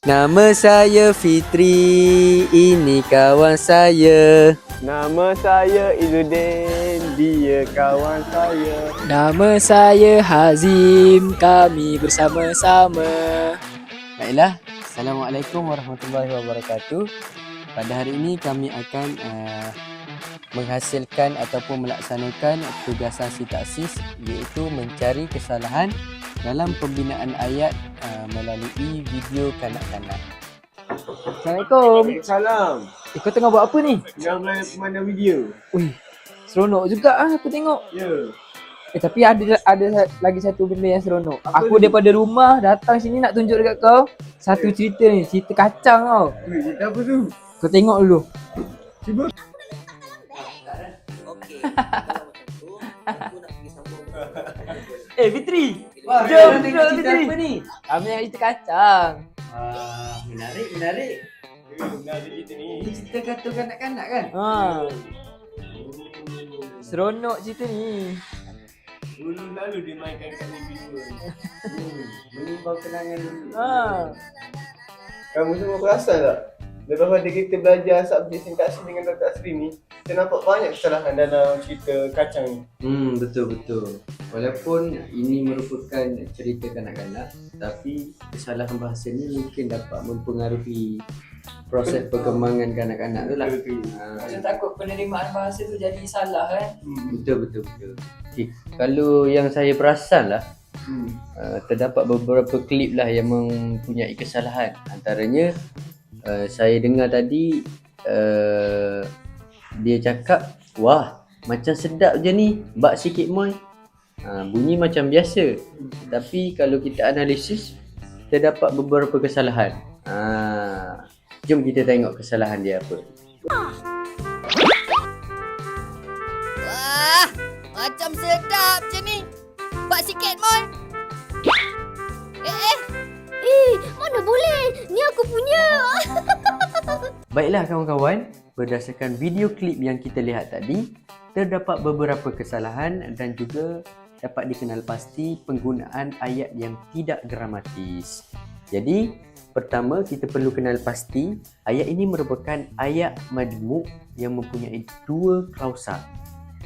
Nama saya Fitri, ini kawan saya. Nama saya Izzuddin, dia kawan saya. Nama saya Hazim, kami bersama-sama. Baiklah, Assalamualaikum warahmatullahi wabarakatuh. Pada hari ini kami akan uh, menghasilkan ataupun melaksanakan tugasan sintaksis iaitu mencari kesalahan dalam pembinaan ayat uh, melalui video kanak-kanak. Assalamualaikum. Salam. Eh, kau tengah buat apa ni? Tengah mana video. Ui, seronok juga ah aku tengok. Ya. Eh tapi ada ada lagi satu benda yang seronok. Apa aku tu? daripada rumah datang sini nak tunjuk dekat kau satu cerita ni, cerita kacang tau. Ui, cerita apa tu? Kau tengok dulu. Cuba. Eh Fitri. Wah, Jom kita cerita Fitri. apa ni? Kami nak cerita kacang. Ah, menarik, menarik. Nah, cerita ni. Ini cerita kartun kanak-kanak kan? Ha, seronok cerita ni. Dulu lalu dia mainkan kat video. Menimbang kenangan dulu. Ha. Kamu semua perasan tak? Lepas pada kita belajar subjek sintaksis dengan Dr. Asri ni, kita nampak banyak kesalahan dalam cerita kacang ni. Hmm, betul betul. Walaupun ini merupakan cerita kanak-kanak, tapi kesalahan bahasa ni mungkin dapat mempengaruhi proses perkembangan kanak-kanak tu lah. Betul. Ah, takut penerimaan bahasa tu jadi salah kan? Hmm. betul betul betul. Okay. Kalau yang saya perasan lah, Hmm. uh, terdapat beberapa klip lah yang mempunyai kesalahan. Antaranya uh, saya dengar tadi uh, dia cakap, wah macam sedap je ni, bak sikit moi. Uh, bunyi macam biasa. Tapi kalau kita analisis, terdapat beberapa kesalahan. Uh, jom kita tengok kesalahan dia apa. Wah, macam sedap je ni. Bak sikit, Mon. Eh, eh. Mana boleh? Ni aku punya. Baiklah kawan-kawan, berdasarkan video klip yang kita lihat tadi, terdapat beberapa kesalahan dan juga dapat dikenal pasti penggunaan ayat yang tidak gramatis. Jadi, pertama kita perlu kenal pasti ayat ini merupakan ayat majmuk yang mempunyai dua klausa.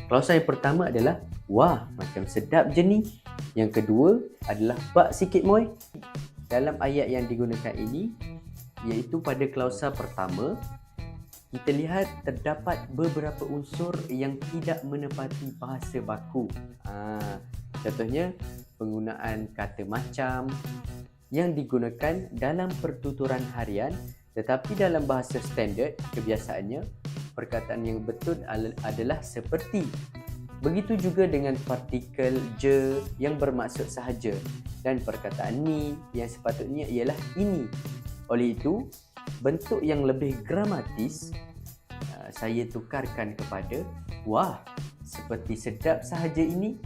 Klausa yang pertama adalah wah macam sedap je ni. Yang kedua adalah bak sikit moy. Dalam ayat yang digunakan ini iaitu pada klausa pertama kita lihat terdapat beberapa unsur yang tidak menepati bahasa baku. Ha, contohnya penggunaan kata macam yang digunakan dalam pertuturan harian tetapi dalam bahasa standard kebiasaannya perkataan yang betul al- adalah seperti. Begitu juga dengan partikel je yang bermaksud sahaja dan perkataan ni yang sepatutnya ialah ini. Oleh itu, bentuk yang lebih gramatis uh, saya tukarkan kepada wah seperti sedap sahaja ini.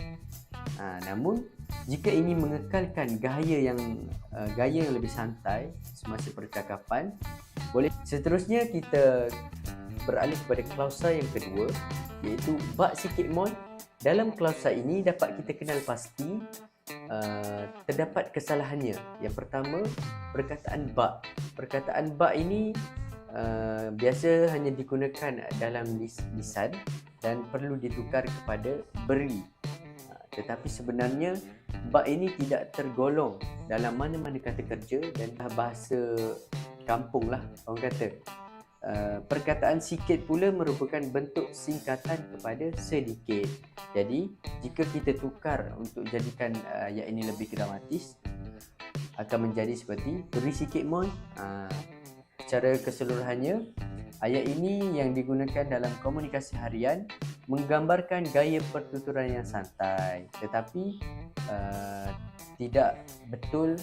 Uh, namun jika ingin mengekalkan gaya yang uh, gaya yang lebih santai semasa percakapan, boleh seterusnya kita beralih kepada klausa yang kedua iaitu bak sikit mon. Dalam klausa ini dapat kita kenal pasti uh, terdapat kesalahannya. Yang pertama, perkataan bak. Perkataan bak ini uh, biasa hanya digunakan dalam lis- lisan dan perlu ditukar kepada beri. Uh, tetapi sebenarnya bak ini tidak tergolong dalam mana-mana kata kerja dan bahasa kampung lah orang kata. Uh, perkataan sikit pula merupakan bentuk singkatan kepada sedikit. Jadi, jika kita tukar untuk jadikan uh, ayat ini lebih gramatis, akan menjadi seperti beri sikit mon. Uh, secara keseluruhannya, ayat ini yang digunakan dalam komunikasi harian menggambarkan gaya pertuturan yang santai, tetapi uh, tidak betul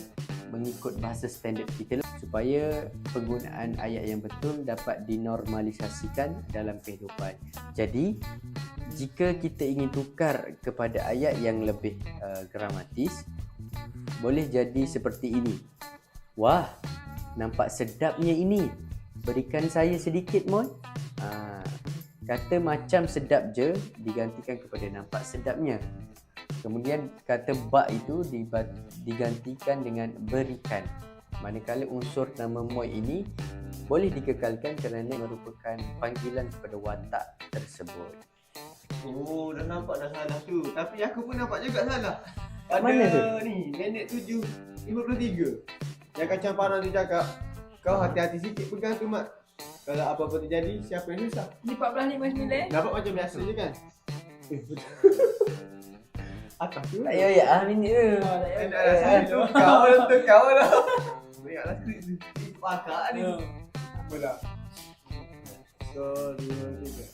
mengikut bahasa standard kita supaya penggunaan ayat yang betul dapat dinormalisasikan dalam kehidupan. Jadi, jika kita ingin tukar kepada ayat yang lebih uh, gramatis, boleh jadi seperti ini. Wah, nampak sedapnya ini. Berikan saya sedikit, Mon. Ha, kata macam sedap je digantikan kepada nampak sedapnya. Kemudian kata bak itu digantikan dengan berikan. Manakala unsur nama Moi ini boleh dikekalkan kerana merupakan panggilan kepada watak tersebut. Oh, dah nampak dah salah tu. Tapi aku pun nampak juga salah. Pada Mana tu? ni, minit 7 53. Yang kacang parang tu cakap, kau hati-hati sikit pegang tu mat. Kalau apa-apa terjadi, siapa yang susah? Ni 14.59. Dapat macam biasa je kan? Eh, betul. Atas tu. Tak payah ya, ah minit tu. Eh, dah dah saya tu. Kau dah tu kau dah. Banyaklah skrip tu. Ni pakar ni. Apa dah? So, dua, tiga.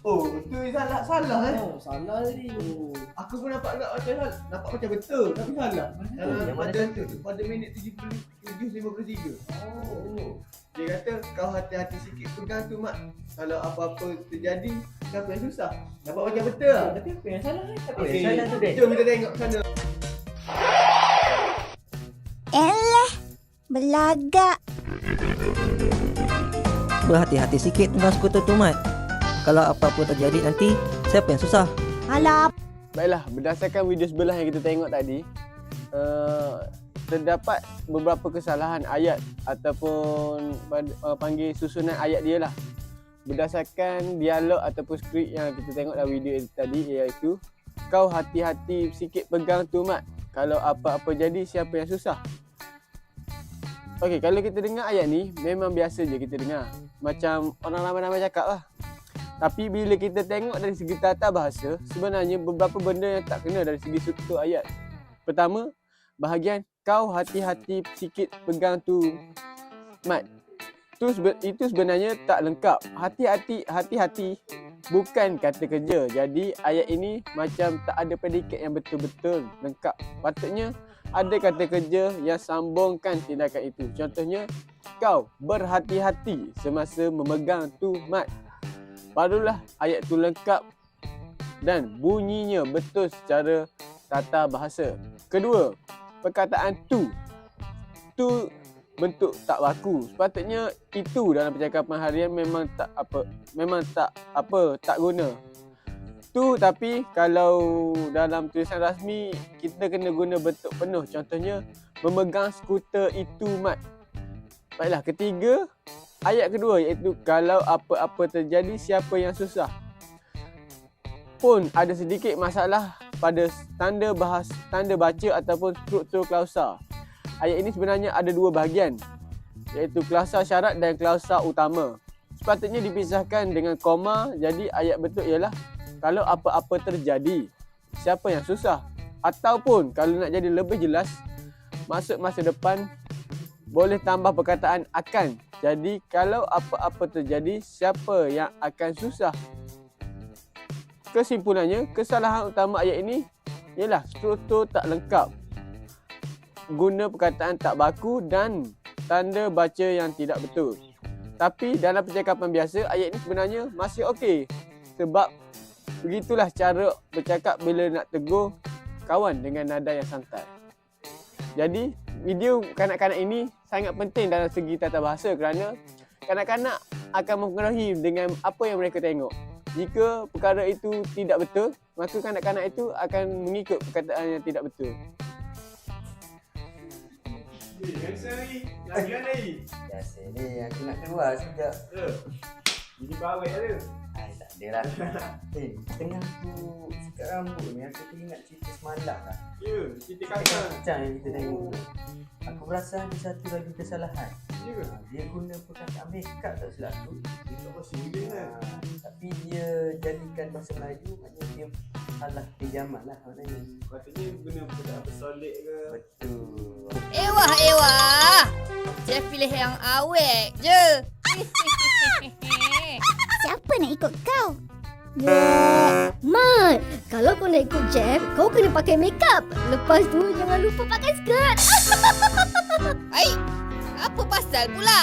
Oh, tu salah salah eh. Oh, salah tadi. Oh, aku pun nampak agak macam salah. Nampak macam betul tapi salah. Dalam pada betul? pada minit 77 53. Oh. Dia kata kau hati-hati sikit pegang tu mak. Kalau apa-apa terjadi, siapa yang susah? Nampak macam betul. Ah, Tapi apa yang salah? Tapi Apa yang salah tu, Dek? Jom kita tengok sana. Belagak. Berhati-hati sikit dengan skuter tu Mat Kalau apa-apa terjadi nanti Siapa yang susah? Alah, Baiklah, berdasarkan video sebelah yang kita tengok tadi, uh, terdapat beberapa kesalahan ayat ataupun uh, panggil susunan ayat dia lah. Berdasarkan dialog ataupun skrip yang kita tengok dalam video tadi iaitu kau hati-hati sikit pegang tu mat. Kalau apa-apa jadi siapa yang susah? Okey, kalau kita dengar ayat ni memang biasa je kita dengar. Macam orang ramai-ramai cakap lah. Tapi bila kita tengok dari segi tata bahasa, sebenarnya beberapa benda yang tak kena dari segi struktur ayat. Pertama, bahagian kau hati-hati sikit pegang tu mat. Tu itu sebenarnya tak lengkap. Hati-hati hati-hati bukan kata kerja. Jadi ayat ini macam tak ada predikat yang betul-betul lengkap. Patutnya ada kata kerja yang sambungkan tindakan itu. Contohnya, kau berhati-hati semasa memegang tu mat. Barulah ayat tu lengkap dan bunyinya betul secara tata bahasa. Kedua, perkataan tu. Tu bentuk tak baku. Sepatutnya itu dalam percakapan harian memang tak apa, memang tak apa, tak guna. Tu tapi kalau dalam tulisan rasmi kita kena guna bentuk penuh. Contohnya memegang skuter itu mat. Baiklah, ketiga, ayat kedua iaitu kalau apa-apa terjadi siapa yang susah. Pun ada sedikit masalah pada tanda bahas tanda baca ataupun struktur klausa. Ayat ini sebenarnya ada dua bahagian iaitu klausa syarat dan klausa utama. Sepatutnya dipisahkan dengan koma jadi ayat betul ialah kalau apa-apa terjadi siapa yang susah ataupun kalau nak jadi lebih jelas masuk masa depan boleh tambah perkataan akan. Jadi kalau apa-apa terjadi siapa yang akan susah? Kesimpulannya, kesalahan utama ayat ini ialah struktur tak lengkap. Guna perkataan tak baku dan tanda baca yang tidak betul. Tapi dalam percakapan biasa, ayat ini sebenarnya masih okey. Sebab begitulah cara bercakap bila nak tegur kawan dengan nada yang santai. Jadi, video kanak-kanak ini sangat penting dalam segi tata bahasa kerana kanak-kanak akan mempengaruhi dengan apa yang mereka tengok. Jika perkara itu tidak betul, maka kanak-kanak itu akan mengikut perkataan yang tidak betul. Biasa ni aku nak keluar sekejap. Jadi bawai ada. Tak ada lah. eh, tengah aku sikat rambut ni aku teringat cerita semalam lah. Ya, cerita Cerita kacang yang kita tengok. Aku rasa ada satu lagi kesalahan. Ya, Ha, Dia guna perkataan makeup tak silap tu. kita masih muda kan. Ha, tapi dia jadikan bahasa Melayu maknanya dia salah pinjaman lah maknanya. Patutnya guna perkataan bersolek ke. Betul. Ewah, ewah. Saya pilih yang awet je. siapa nak ikut kau? Ya, Mat, kalau kau nak ikut Jeff, kau kena pakai makeup. Lepas tu jangan lupa pakai skirt. Ai, apa pasal pula?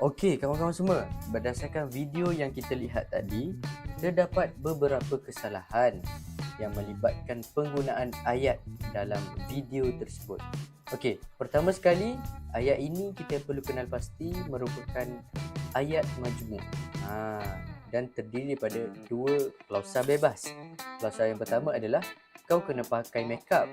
Okey kawan-kawan semua, berdasarkan video yang kita lihat tadi, terdapat beberapa kesalahan yang melibatkan penggunaan ayat dalam video tersebut. Okey, pertama sekali, ayat ini kita perlu kenal pasti merupakan ayat majmuk. Ha, dan terdiri daripada dua klausa bebas. Klausa yang pertama adalah kau kena pakai makeup.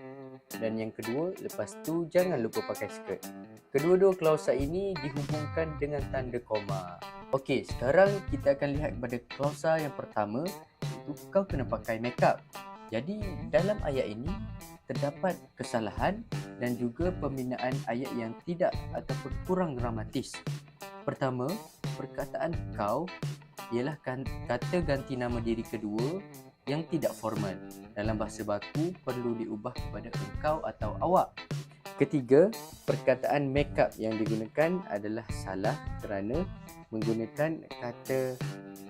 dan yang kedua lepas tu jangan lupa pakai skirt. Kedua-dua klausa ini dihubungkan dengan tanda koma. Okey, sekarang kita akan lihat kepada klausa yang pertama iaitu kau kena pakai makeup. Jadi dalam ayat ini terdapat kesalahan dan juga pembinaan ayat yang tidak ataupun kurang gramatis. Pertama, perkataan kau ialah kan- kata ganti nama diri kedua yang tidak formal. Dalam bahasa baku perlu diubah kepada engkau atau awak. Ketiga, perkataan makeup yang digunakan adalah salah kerana menggunakan kata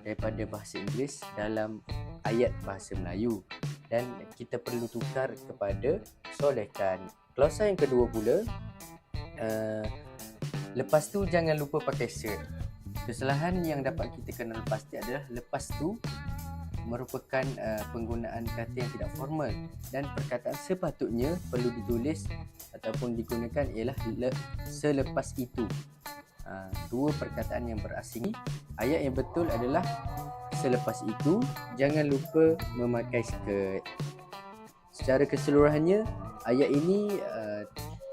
daripada bahasa Inggeris dalam ayat bahasa Melayu dan kita perlu tukar kepada solehkan. Klausa yang kedua pula uh, lepas tu jangan lupa pakai shirt. Kesalahan yang dapat kita kenal pasti adalah lepas tu merupakan uh, penggunaan kata yang tidak formal dan perkataan sepatutnya perlu ditulis ataupun digunakan ialah le, selepas itu. Uh, dua perkataan yang berasing. Ayat yang betul adalah selepas itu jangan lupa memakai skirt. Secara keseluruhannya ayat ini uh,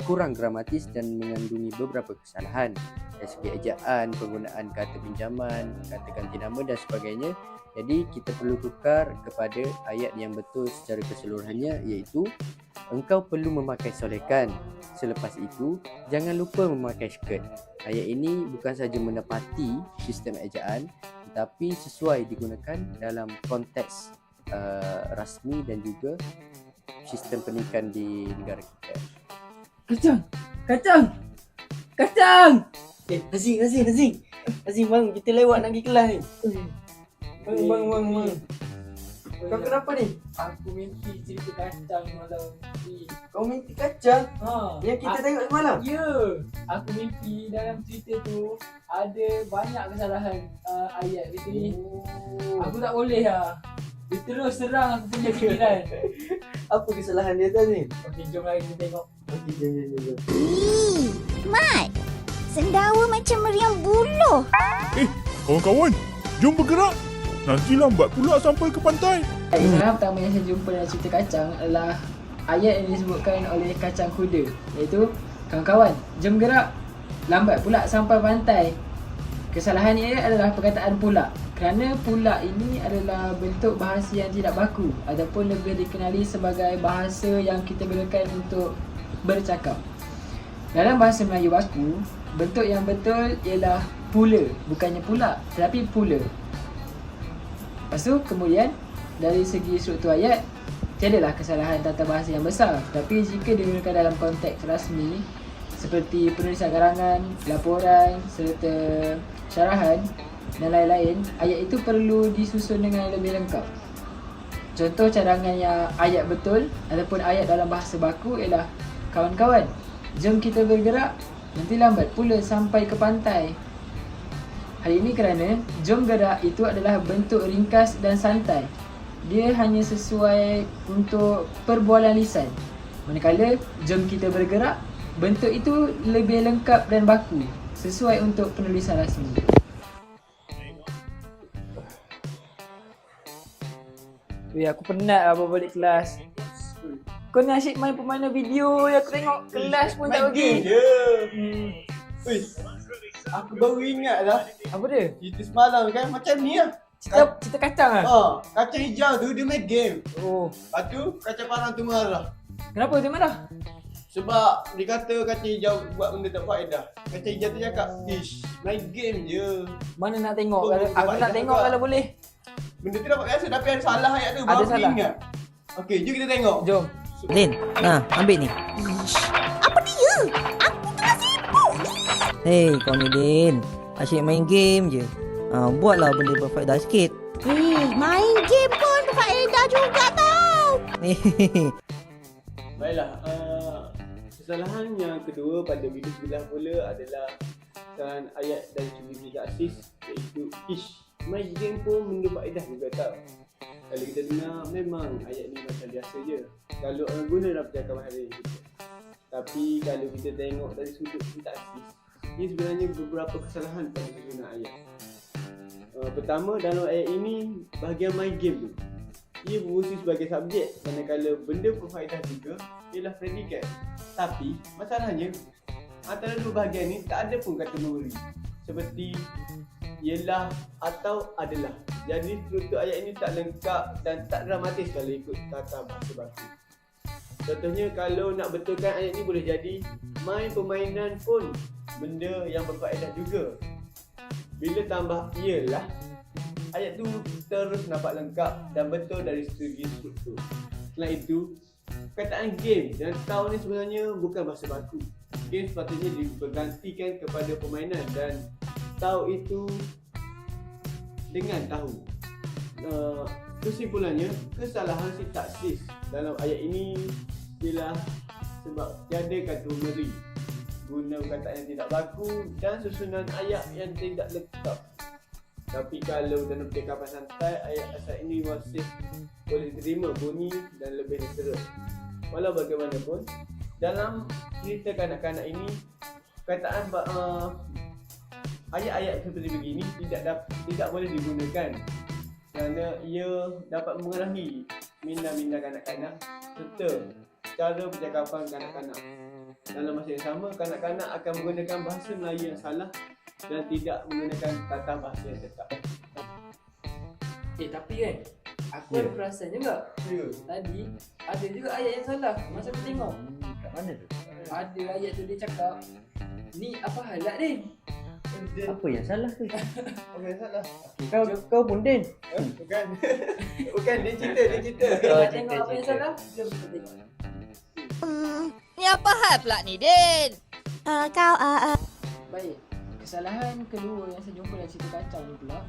kurang gramatis dan mengandungi beberapa kesalahan dari segi ejaan, penggunaan kata pinjaman, kata ganti nama dan sebagainya. Jadi kita perlu tukar kepada ayat yang betul secara keseluruhannya iaitu engkau perlu memakai solekan. Selepas itu jangan lupa memakai skirt. Ayat ini bukan sahaja menepati sistem ejaan tetapi sesuai digunakan dalam konteks uh, rasmi dan juga sistem pendidikan di negara kita. Kacang! Kacang! Kacang! Eh, Hazim, Hazim, Hazim. Hazim, bang, kita lewat nak pergi kelas ni. Bang, bang, bang, bang. Kau kenapa ni? Aku mimpi cerita kacang malam ni. Kau mimpi kacang Ha. yang kita A- tengok semalam. Ya, aku mimpi dalam cerita tu ada banyak kesalahan uh, ayat gitu ni. Oh. Aku tak boleh lah. Dia terus serang aku punya fikiran. Apa kesalahan dia tadi? Okey, jom lagi kita tengok. Ih, Mat. Sendawa macam meriam buluh. Kawan-kawan, jom bergerak. Nanti lambat pula sampai ke pantai. Kesalahan pertama yang saya jumpa dalam cerita kacang adalah ayat yang disebutkan oleh kacang kuda iaitu kawan-kawan jom gerak lambat pula sampai pantai kesalahan ini adalah perkataan pula kerana pula ini adalah bentuk bahasa yang tidak baku ataupun lebih dikenali sebagai bahasa yang kita gunakan untuk bercakap. Dalam bahasa Melayu baku bentuk yang betul ialah pula bukannya pula tetapi pula. Lepas tu kemudian dari segi struktur ayat tiadalah kesalahan tata bahasa yang besar. Tapi jika digunakan dalam konteks rasmi seperti penulisan karangan, laporan serta syarahan dan lain-lain ayat itu perlu disusun dengan lebih lengkap. Contoh cadangan yang ayat betul ataupun ayat dalam bahasa baku ialah kawan-kawan jom kita bergerak nanti lambat pula sampai ke pantai Hal ini kerana jom gerak itu adalah bentuk ringkas dan santai. Dia hanya sesuai untuk perbualan lisan. Manakala jom kita bergerak, bentuk itu lebih lengkap dan baku sesuai untuk penulisan rasmi. Weh, aku penat lah balik kelas. Kau ni asyik main permainan video yang aku tengok kelas pun tak pergi. je. Hmm, Wih, aku baru ingat lah. apa dia? Cerita semalam kan macam ni lah. Cerita, cerita kacang lah? Oh, kacang hijau tu dia main game. Oh, Lepas tu kacang parang tu marah. kenapa dia marah? Sebab dia kata kacang hijau buat benda tak faedah. Kacang hijau tu cakap, ish, main game je. Mana nak tengok Oh, kalau aku nak tengok kalau boleh. Benda tu dapat biasa tapi ada salah ayat tu. Ada salah. ingat. Okey, jom kita tengok. Jom. Lin, nah, ambil ni. Apa dia? Aku tengah sibuk. Hei, kau ni Lin. Asyik main game je. Ha, buatlah benda berfaedah sikit. Eh, main game pun berfaedah juga tau. Baiklah, uh, kesalahan yang kedua pada video sebelah pula adalah kesalahan ayat dan segi tiga asis iaitu ish. Main game pun benda faedah juga tau. Kalau kita dengar memang ayat ni macam biasa je. Kalau orang guna dalam percakapan hari ni. Tapi kalau kita tengok dari sudut sintaksis, ini sebenarnya beberapa kesalahan pada penggunaan ayat. Uh, pertama dalam ayat ini bahagian main game tu. ia berfungsi sebagai subjek manakala benda berfaedah juga ialah predikat. Tapi masalahnya antara dua bahagian ni tak ada pun kata memberi. Seperti ialah atau adalah. Jadi struktur ayat ini tak lengkap dan tak dramatis kalau ikut tata bahasa baku. Contohnya kalau nak betulkan ayat ni boleh jadi main permainan pun benda yang berfaedah juga. Bila tambah ialah ayat tu terus nampak lengkap dan betul dari segi struktur. Selain itu, perkataan game dan tahu ni sebenarnya bukan bahasa baku. Game sepatutnya dibergantikan kepada permainan dan tahu itu dengan tahu. Uh, kesimpulannya, kesalahan sintaksis dalam ayat ini ialah sebab tiada kata memberi guna perkataan yang tidak baku dan susunan ayat yang tidak lengkap. Tapi kalau dalam percakapan santai, ayat asal ini masih boleh diterima bunyi dan lebih literal. Walau bagaimanapun, dalam cerita kanak-kanak ini, perkataan uh, ayat-ayat seperti begini tidak dap- tidak boleh digunakan kerana ia dapat mengurangi minda-minda kanak-kanak serta cara percakapan kanak-kanak. Dalam masa yang sama, kanak-kanak akan menggunakan bahasa Melayu yang salah dan tidak menggunakan tata bahasa yang tetap. Eh tapi kan Aku Ya. ada perasan juga Ya. Tadi Ada juga ayat yang salah Masa aku tengok Kat mana tu? Ada ayat tu dia cakap Ni apa halak Din? Apa yang salah tu? Apa yang salah? Kau kau pun Din. Eh, bukan. bukan, dia cerita, dia cerita. Oh, nak cerita, tengok apa yang cerita. salah Jom kita tengok Ni apa hal pula ni, Din? Uh, kau, uh, uh, Baik Kesalahan kedua yang saya jumpa dalam cerita kacau ni pula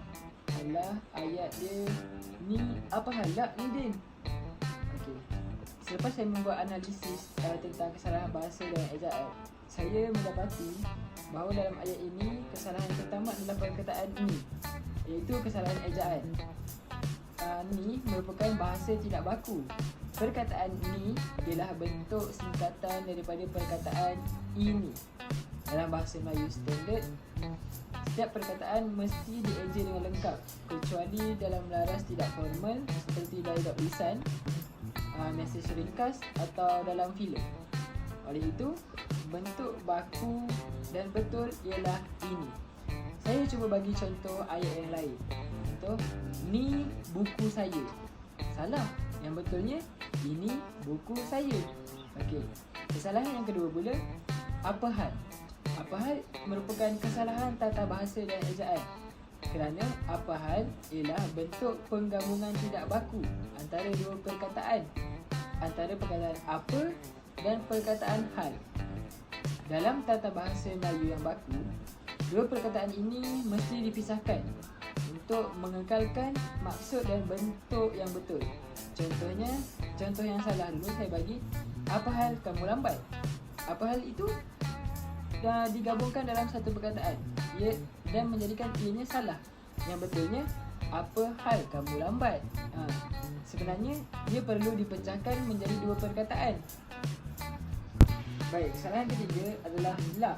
Adalah ayat dia Ni apa halak ni Din? Okey Selepas saya membuat analisis uh, tentang kesalahan bahasa dan ejaan Saya mendapati bahawa dalam ayat ini Kesalahan pertama adalah perkataan ni. Iaitu kesalahan ejaan. Uh, Ni merupakan bahasa tidak baku. Perkataan ni ialah bentuk singkatan daripada perkataan ini. Dalam bahasa Melayu standard setiap perkataan mesti dieja dengan lengkap kecuali dalam laras tidak formal seperti dialog lisan, uh, mesej ringkas atau dalam filem. Oleh itu, bentuk baku dan betul ialah ini. Saya cuba bagi contoh ayat yang lain. Contoh, ni buku saya. Salah. Yang betulnya, ini buku saya. Okey. Kesalahan yang kedua pula, apa hal? Apa hal merupakan kesalahan tata bahasa dan ejaan. Kerana apa hal ialah bentuk penggabungan tidak baku antara dua perkataan. Antara perkataan apa dan perkataan hal. Dalam tata bahasa Melayu yang baku, dua perkataan ini mesti dipisahkan untuk mengekalkan maksud dan bentuk yang betul. Contohnya, contoh yang salah dulu saya bagi, apa hal kamu lambat? Apa hal itu dah digabungkan dalam satu perkataan ia, dan menjadikan ianya salah. Yang betulnya, apa hal kamu lambat? Ha, sebenarnya, ia perlu dipecahkan menjadi dua perkataan. Baik, kesalahan ketiga adalah la.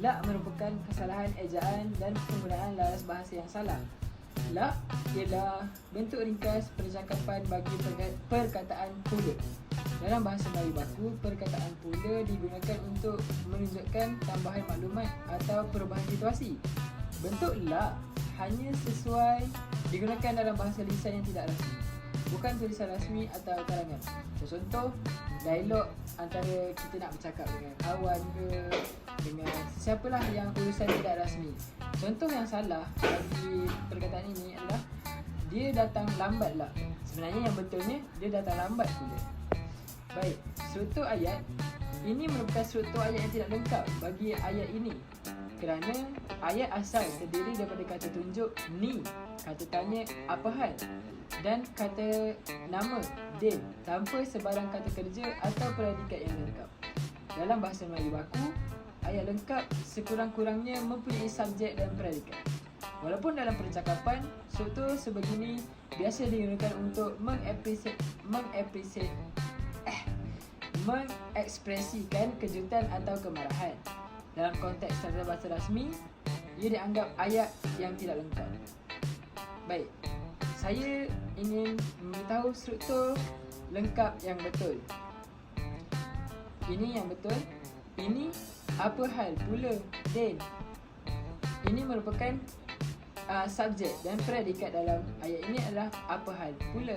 La merupakan kesalahan ejaan dan penggunaan laras bahasa yang salah. La ialah bentuk ringkas percakapan bagi perka- perkataan pula. Dalam bahasa Melayu baku, perkataan pula digunakan untuk menunjukkan tambahan maklumat atau perubahan situasi. Bentuk la hanya sesuai digunakan dalam bahasa lisan yang tidak rasmi. Bukan tulisan rasmi atau karangan. Contoh, dialog antara kita nak bercakap dengan kawan ke dengan siapalah yang urusan tidak rasmi. Contoh yang salah bagi perkataan ini adalah dia datang lambat lah. Sebenarnya yang betulnya dia datang lambat pula. Baik, struktur ayat ini merupakan struktur ayat yang tidak lengkap bagi ayat ini. Kerana ayat asal terdiri daripada kata tunjuk ni, kata tanya apa hal dan kata nama din tanpa sebarang kata kerja atau predikat yang lengkap. Dalam bahasa Melayu baku, ayat lengkap sekurang-kurangnya mempunyai subjek dan predikat. Walaupun dalam percakapan, struktur sebegini biasa digunakan untuk mengapresiat mengapresiat eh, mengekspresikan kejutan atau kemarahan. Dalam konteks tata bahasa rasmi, ia dianggap ayat yang tidak lengkap. Baik, saya ingin memberitahu struktur lengkap yang betul. Ini yang betul. Ini apa hal pula Din? Ini merupakan uh, subjek dan predikat dalam ayat ini adalah apa hal pula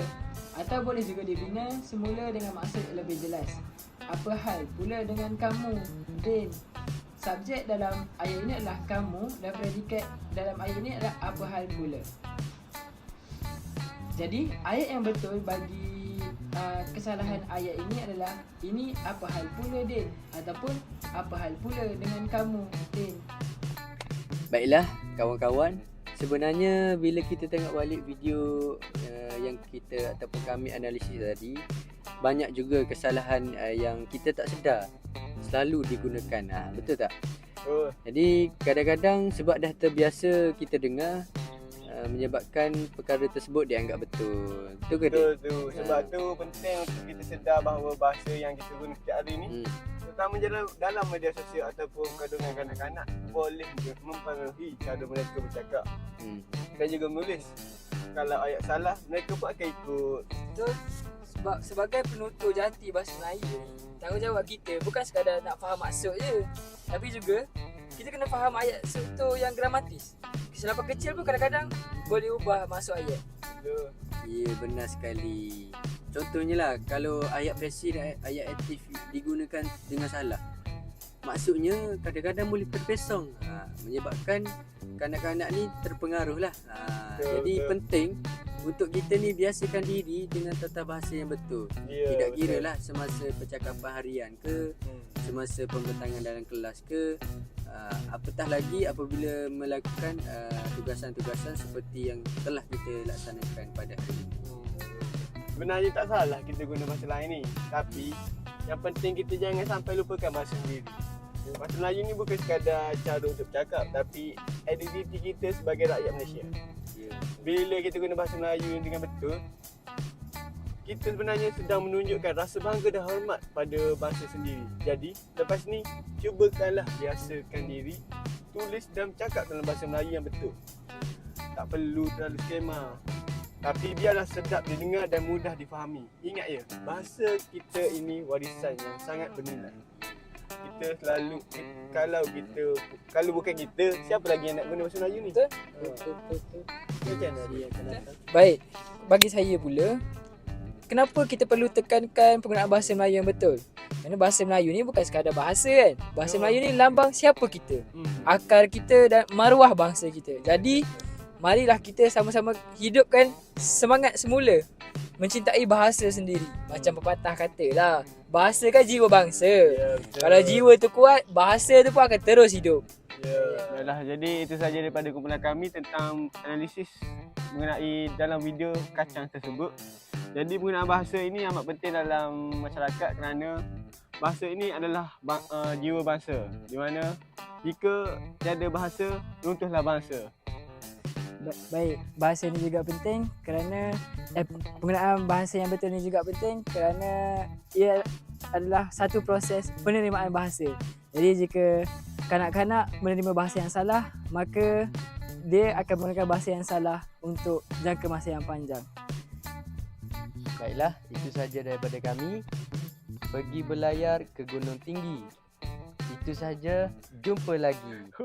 atau boleh juga dibina semula dengan maksud lebih jelas. Apa hal pula dengan kamu Din? Subjek dalam ayat ini adalah kamu dan predikat dalam ayat ini adalah apa hal pula. Jadi ayat yang betul bagi uh, kesalahan ayat ini adalah ini apa hal pula Din ataupun apa hal pula dengan kamu Din. Baiklah kawan-kawan, sebenarnya bila kita tengok balik video uh, yang kita ataupun kami analisis tadi, banyak juga kesalahan uh, yang kita tak sedar selalu digunakan. Ha, betul tak? Oh, Jadi kadang-kadang sebab dah terbiasa kita dengar uh, menyebabkan perkara tersebut dianggap betul. Betul ke betul tu. Sebab tu penting untuk kita sedar bahawa bahasa yang kita guna setiap hari ni Hmm. terutama dalam, dalam media sosial ataupun kadungan kanak-kanak boleh mempengaruhi cara mereka bercakap Hmm. dan juga menulis. Kalau ayat salah, mereka pun akan ikut. Betul? Sebab sebagai penutur janti bahasa Melayu tanggungjawab kita bukan sekadar nak faham maksud je. Tapi juga kita kena faham ayat struktur yang gramatis. Kesilapan kecil pun kadang-kadang boleh ubah maksud ayat. Betul. Ya benar sekali. Contohnya lah kalau ayat pasif dan ayat aktif digunakan dengan salah. Maksudnya kadang-kadang boleh terpesong ha, menyebabkan kanak-kanak ni terpengaruh lah. Ha, Betul, jadi betul. penting untuk kita ni biasakan diri dengan tata bahasa yang betul. Ya, Tidak betul. kira lah semasa percakapan harian ke, Hmm. Semasa pembentangan dalam kelas ke, uh, apatah lagi apabila melakukan uh, tugasan-tugasan seperti yang telah kita laksanakan pada hari ini. Sebenarnya tak salah kita guna bahasa lain ni Tapi yang penting kita jangan sampai lupakan bahasa sendiri Bahasa Melayu ni bukan sekadar cara untuk bercakap Tapi identiti kita sebagai rakyat Malaysia Ya. Bila kita guna bahasa Melayu dengan betul Kita sebenarnya sedang menunjukkan rasa bangga dan hormat pada bahasa sendiri Jadi lepas ni cubakanlah biasakan diri Tulis dan bercakap dalam bahasa Melayu yang betul Tak perlu terlalu skema tapi biarlah sedap didengar dan mudah difahami. Ingat ya, bahasa kita ini warisan yang sangat bernilai. Kita selalu kalau kita kalau bukan kita, siapa lagi yang nak guna bahasa Melayu ni? Betul? Akan datang? Baik, bagi saya pula, kenapa kita perlu tekankan penggunaan bahasa Melayu yang betul? Kerana bahasa Melayu ni bukan sekadar bahasa kan. Bahasa Melayu ni lambang siapa kita. Hmm. Akar kita dan maruah bangsa kita. Jadi, marilah kita sama-sama hidupkan semangat semula mencintai bahasa sendiri. Macam pepatah kata lah, bahasa kan jiwa bangsa. Ya, betul. Kalau jiwa tu kuat, bahasa tu pun akan terus hidup. Ya. Yalah, jadi itu saja daripada kumpulan kami tentang analisis mengenai dalam video kacang tersebut. Jadi penggunaan bahasa ini amat penting dalam masyarakat kerana bahasa ini adalah bang, uh, jiwa bangsa. Di mana jika tiada bahasa, runtuhlah bangsa. Ba- Baik, bahasa ni juga penting kerana eh, penggunaan bahasa yang betul ni juga penting kerana ia adalah satu proses penerimaan bahasa. Jadi jika kanak-kanak menerima bahasa yang salah, maka dia akan menggunakan bahasa yang salah untuk jangka masa yang panjang. Baiklah, itu sahaja daripada kami. Pergi berlayar ke Gunung Tinggi. Itu sahaja, jumpa lagi.